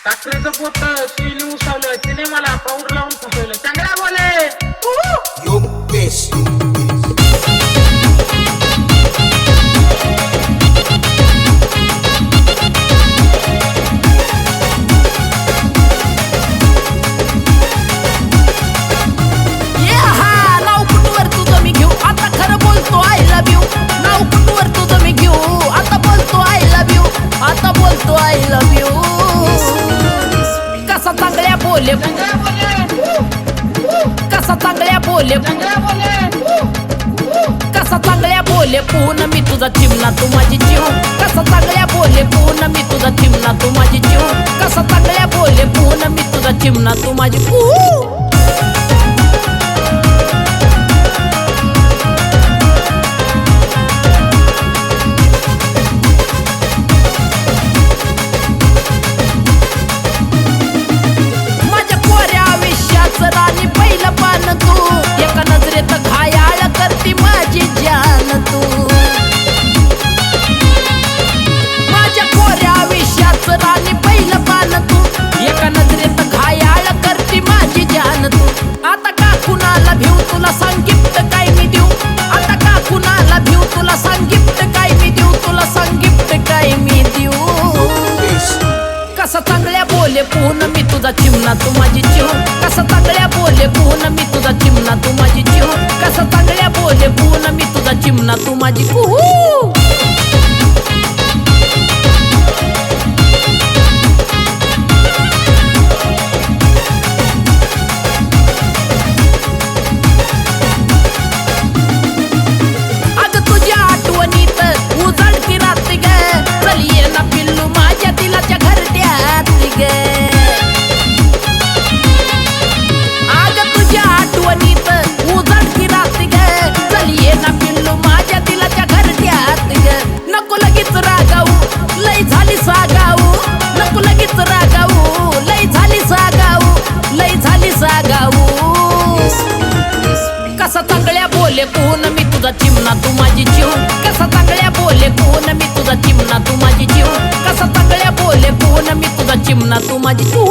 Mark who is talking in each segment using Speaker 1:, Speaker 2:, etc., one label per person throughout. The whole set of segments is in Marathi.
Speaker 1: साखरेचं पोत सुईने उसवलं तिने मला पाऊडर लावून फसवलं
Speaker 2: कसा चांगल्या बोले कसा चांगल्या बोले पूर्ण मी तुझा चिमणा तू माझी जीव कसा चांगल्या बोले पूर्ण मी तुझा चिमणा तू माझी जीव कसा चांगल्या बोले पूर्ण मी तुझा चिमणा तू माझी ऊ चांगल्या पूर्ण मी तुझा चिमणा? तू माझी जीव कसा चांगल्या बोले पूर्ण मी तुझा चिमणा? तू माझी जीव कसा चांगल्या बोले पूर्ण मी तुझा चिमणा? तू माझी कुहू तुझा चिमणा तू माझी जीव कसा चांगल्या बोले कोण मी तुझा चिमणा तू माझी जीव कसा चांगल्या बोले कोण मी तुझा चिमणा तू माझी तू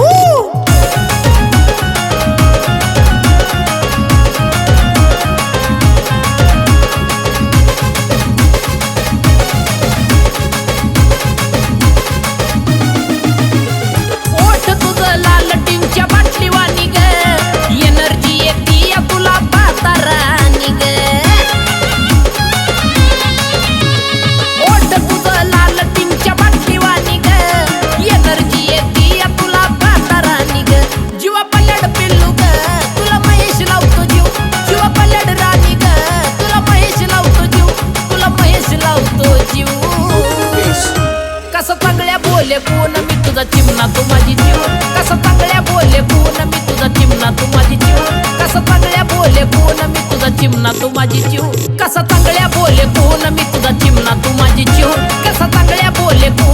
Speaker 2: कसं चांगल्या बोले कोण? मी तुझा चिमणा तू माझी जीव कसं चांगल्या बोले कोण? मी तुझा चिमणा तू माझी जीव कसं चांगल्या बोले कोण? मी तुझा चिमणा तू माझी जीव कसं चांगल्या बोले कोण? मी तुझा चिमणा तू माझी जीव कसं चांगल्या बोले कोण?